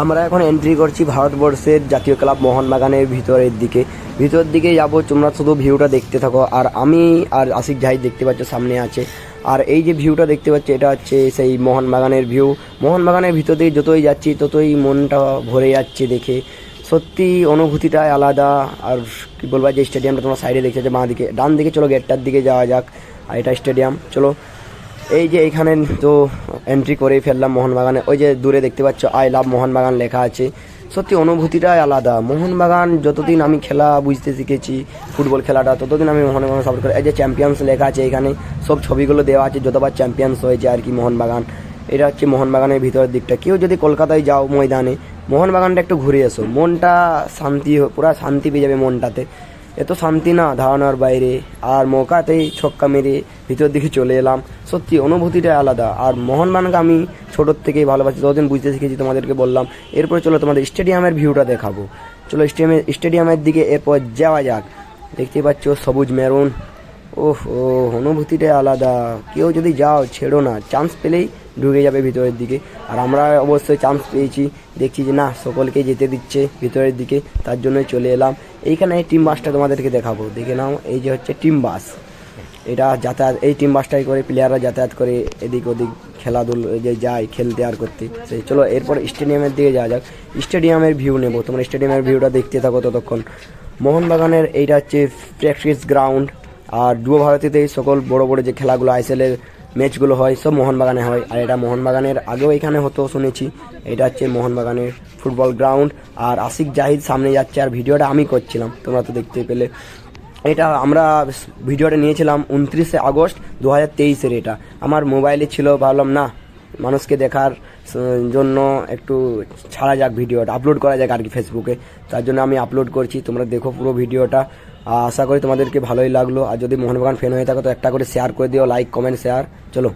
আমরা এখন এন্ট্রি করছি ভারতবর্ষের জাতীয় ক্লাব মোহনবাগানের ভিতরের দিকে। ভিতর দিকে যাব, তোমরা শুধু ভিউটা দেখতে থাকো। আর আমি আর আশিক জাহিদ দেখতে পাচ্ছ সামনে আছে। আর এই যে ভিউটা দেখতে পাচ্ছ, এটা হচ্ছে সেই মোহনবাগানের ভিউ মোহনবাগানের ভিতর দিয়ে যতই যাচ্ছি, ততই মনটা ভরে যাচ্ছে দেখে। সত্যি অনুভূতিটাই আলাদা। আর কি বলব, যে স্টেডিয়ামটা তোমার সাইডে দেখতে পাচ্ছ, বাঁ দিকে। ডান দিকে চলো, গেটটার দিকে যাওয়া যাক। আর এটা স্টেডিয়াম চলো। এই যে এইখানে তো এন্ট্রি করেই ফেললাম মোহনবাগানে। ওই যে দূরে দেখতে পাচ্ছ আই লাভ মোহনবাগান লেখা আছে। সত্যি অনুভূতিটাই আলাদা। মোহনবাগান যতদিন আমি খেলা বুঝতে শিখেছি, ফুটবল খেলাটা, ততদিন আমি মোহনবাগান সাপোর্ট করি এই যে চ্যাম্পিয়ন্স লেখা আছে এখানে, সব ছবিগুলো দেওয়া আছে, যতবার চ্যাম্পিয়ন্স হয়েছে আর কি মোহনবাগান। এটা হচ্ছে মোহনবাগানের ভিতরের দিকটা। কেউ যদি কলকাতায় যাও ময়দানে, মোহনবাগানটা একটু ঘুরে এসো। মনটা শান্তি পুরা শান্তি পেয়ে যাবে মনটাতে। এত শান্তি না ধারণার বাইরে, আর মৌকাতেই ছক্কা মেরে ভিতর দিকে চলে এলাম। সত্যি, অনুভূতিটা আলাদা। আর মোহনবাগানকে আমি ছোটোর থেকেই ভালোবাসি। ততদিন বুঝতে শিখেছি, তোমাদেরকে বললাম। এরপরে চলো তোমাদের স্টেডিয়ামের ভিউটা দেখাবো। চলো স্টেডিয়ামের স্টেডিয়ামের দিকে এরপর যাওয়া যাক। দেখতে পাচ্ছ সবুজ মেরুন। ওহ, ও অনুভূতিটাই আলাদা। কেউ যদি যাও, ছেড়ো না। চান্স পেলেই ঢুকে যাবে ভিতরের দিকে। আর আমরা অবশ্যই চান্স পেয়েছি। দেখছি যে না, সকলকে যেতে দিচ্ছে ভিতরের দিকে, তার জন্যই চলে এলাম। এইখানে এই টিম বাসটা তোমাদেরকে দেখাবো। দেখে নাও, এই যে হচ্ছে টিম বাস এটা যাতায়াত, এই টিম বাসটাই করে প্লেয়াররা যাতায়াত করে এদিক ওদিক খেলাধুলো যে যায় খেলতে আর করতে। সেই, চলো এরপর স্টেডিয়ামের দিকে যাওয়া যাক। স্টেডিয়ামের ভিউ নেব। তোমরা স্টেডিয়ামের ভিউটা দেখতে থাকো ততক্ষণ। মোহনবাগানের এইটা হচ্ছে প্র্যাকটিস গ্রাউন্ড আর যুব ভারতীতে সকল বড় বড় যে খেলাগুলো আইএসএলের ম্যাচগুলো হয়, সব মোহনবাগানে হয়। আর এটা মোহনবাগানের আগেও এখানে হতো, শুনেছি। এটা হচ্ছে মোহনবাগানের ফুটবল গ্রাউন্ড। আর আশিক জাহিদ সামনে যাচ্ছে আর ভিডিওটা আমি করছিলাম, তোমরা তো দেখতে পেলে। এটা আমরা ভিডিওটা নিয়েছিলাম উনত্রিশে আগস্ট দু হাজার তেইশের এটা। আমার মোবাইলে ছিল, ভাবলাম না মানুষকে দেখার জন্য একটু ছাড়া যাক ভিডিওটা আপলোড করা যাক আর কি ফেসবুকে তার জন্য আমি আপলোড করছি, তোমরা দেখো পুরো ভিডিওটা। আশা করি তোমাদেরকে ভালোই লাগল। আর যদি মোহনবাগান ফ্যান হয়ে থাকো, তো একটা করে শেয়ার করে দিও লাইক কমেন্ট শেয়ার চলো।